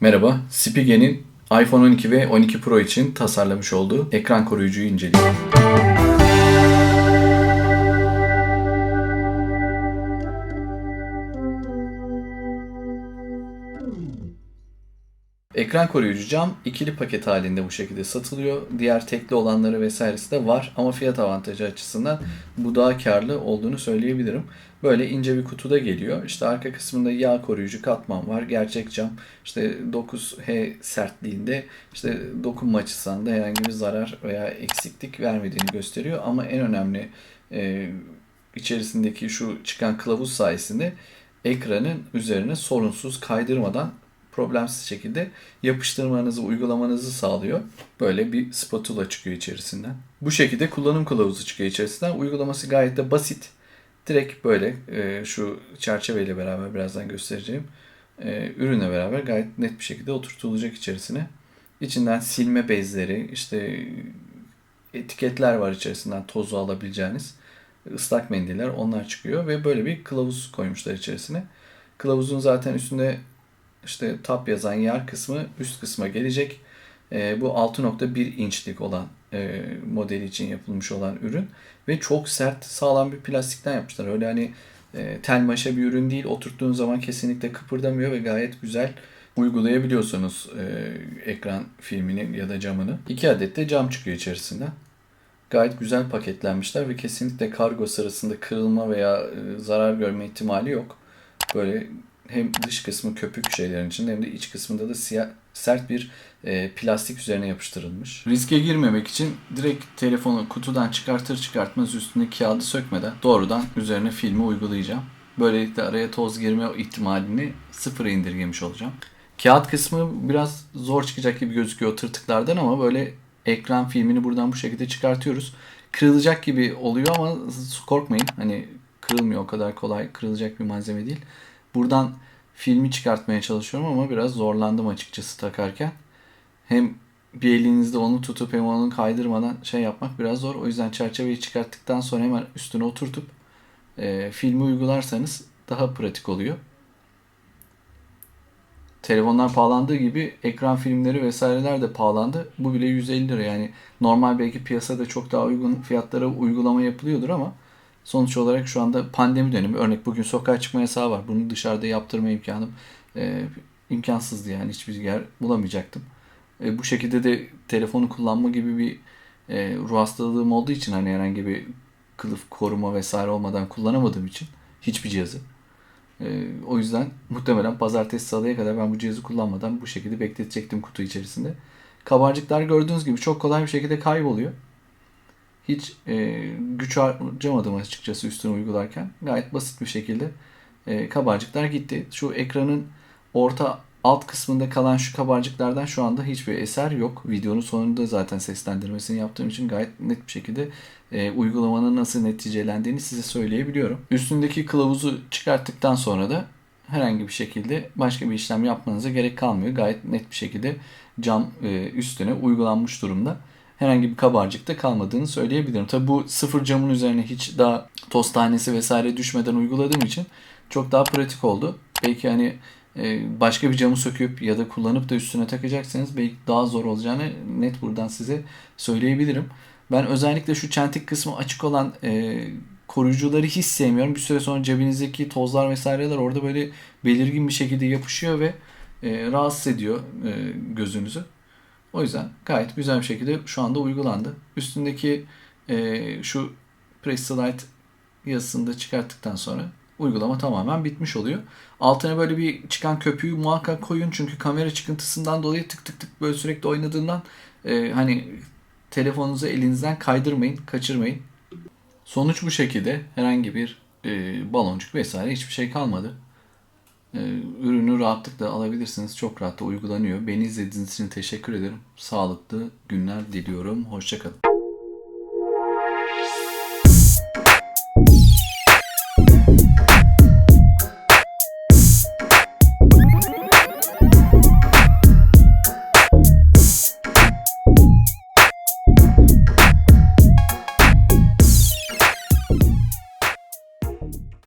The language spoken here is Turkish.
Merhaba, Spige'nin iPhone 12 ve 12 Pro için tasarlamış olduğu ekran koruyucuyu inceliyoruz. Ekran koruyucu cam ikili paket halinde bu şekilde satılıyor. Diğer tekli olanları vesairesi de var ama fiyat avantajı açısından bu daha karlı olduğunu söyleyebilirim. Böyle ince bir kutuda geliyor. İşte arka kısmında yağ koruyucu katman var. Gerçek cam. İşte 9H sertliğinde işte dokunma açısından da herhangi bir zarar veya eksiklik vermediğini gösteriyor. Ama en önemli e, içerisindeki şu çıkan kılavuz sayesinde ekranın üzerine sorunsuz kaydırmadan problemsiz şekilde yapıştırmanızı, uygulamanızı sağlıyor. Böyle bir spatula çıkıyor içerisinden. Bu şekilde kullanım kılavuzu çıkıyor içerisinden. Uygulaması gayet de basit. Direkt böyle e, şu çerçeveyle beraber birazdan göstereceğim e, ürünle beraber gayet net bir şekilde oturtulacak içerisine. İçinden silme bezleri, işte etiketler var içerisinden tozu alabileceğiniz. ıslak mendiller onlar çıkıyor ve böyle bir kılavuz koymuşlar içerisine. Kılavuzun zaten üstünde işte tab yazan yer kısmı üst kısma gelecek. E, bu 6.1 inçlik olan e, modeli için yapılmış olan ürün ve çok sert sağlam bir plastikten yapmışlar. Öyle hani e, tel maşa bir ürün değil. Oturttuğun zaman kesinlikle kıpırdamıyor ve gayet güzel uygulayabiliyorsunuz e, ekran filmini ya da camını. İki adet de cam çıkıyor içerisinden. Gayet güzel paketlenmişler ve kesinlikle kargo sırasında kırılma veya e, zarar görme ihtimali yok. Böyle hem dış kısmı köpük şeylerin içinde hem de iç kısmında da siyah sert bir e, plastik üzerine yapıştırılmış. Riske girmemek için direkt telefonu kutudan çıkartır çıkartmaz üstündeki kağıdı sökmeden doğrudan üzerine filmi uygulayacağım. Böylelikle araya toz girme ihtimalini sıfıra indirgemiş olacağım. Kağıt kısmı biraz zor çıkacak gibi gözüküyor tırtıklardan ama böyle ekran filmini buradan bu şekilde çıkartıyoruz. Kırılacak gibi oluyor ama korkmayın. Hani kırılmıyor o kadar kolay kırılacak bir malzeme değil. Buradan filmi çıkartmaya çalışıyorum ama biraz zorlandım açıkçası takarken. Hem bir elinizde onu tutup hem onu kaydırmadan şey yapmak biraz zor. O yüzden çerçeveyi çıkarttıktan sonra hemen üstüne oturtup e, filmi uygularsanız daha pratik oluyor. Telefonlar pahalandığı gibi ekran filmleri vesaireler de pahalandı. Bu bile 150 lira yani normal belki piyasada çok daha uygun fiyatlara uygulama yapılıyordur ama Sonuç olarak şu anda pandemi dönemi. Örnek bugün sokağa çıkma yasağı var. Bunu dışarıda yaptırma imkanım e, imkansızdı yani hiçbir yer bulamayacaktım. E, bu şekilde de telefonu kullanma gibi bir e, ruh hastalığım olduğu için hani herhangi bir kılıf koruma vesaire olmadan kullanamadığım için hiçbir cihazı. E, o yüzden muhtemelen pazartesi salıya kadar ben bu cihazı kullanmadan bu şekilde bekletecektim kutu içerisinde. Kabarcıklar gördüğünüz gibi çok kolay bir şekilde kayboluyor hiç e, güç harcamadım açıkçası üstüne uygularken. Gayet basit bir şekilde e, kabarcıklar gitti. Şu ekranın orta alt kısmında kalan şu kabarcıklardan şu anda hiçbir eser yok. Videonun sonunda zaten seslendirmesini yaptığım için gayet net bir şekilde e, uygulamanın nasıl neticelendiğini size söyleyebiliyorum. Üstündeki kılavuzu çıkarttıktan sonra da herhangi bir şekilde başka bir işlem yapmanıza gerek kalmıyor. Gayet net bir şekilde cam e, üstüne uygulanmış durumda herhangi bir kabarcık da kalmadığını söyleyebilirim. Tabi bu sıfır camın üzerine hiç daha toz tanesi vesaire düşmeden uyguladığım için çok daha pratik oldu. Belki hani e, başka bir camı söküp ya da kullanıp da üstüne takacaksanız belki daha zor olacağını net buradan size söyleyebilirim. Ben özellikle şu çentik kısmı açık olan e, koruyucuları hiç sevmiyorum. Bir süre sonra cebinizdeki tozlar vesaireler orada böyle belirgin bir şekilde yapışıyor ve e, rahatsız ediyor e, gözünüzü. O yüzden gayet güzel bir şekilde şu anda uygulandı. Üstündeki e, şu Prestolite yazısını da çıkarttıktan sonra uygulama tamamen bitmiş oluyor. Altına böyle bir çıkan köpüğü muhakkak koyun çünkü kamera çıkıntısından dolayı tık tık tık böyle sürekli oynadığından e, hani telefonunuzu elinizden kaydırmayın, kaçırmayın. Sonuç bu şekilde herhangi bir e, baloncuk vesaire hiçbir şey kalmadı. Ee, ürünü rahatlıkla alabilirsiniz. Çok rahat da uygulanıyor. Beni izlediğiniz için teşekkür ederim. Sağlıklı günler diliyorum. Hoşçakalın.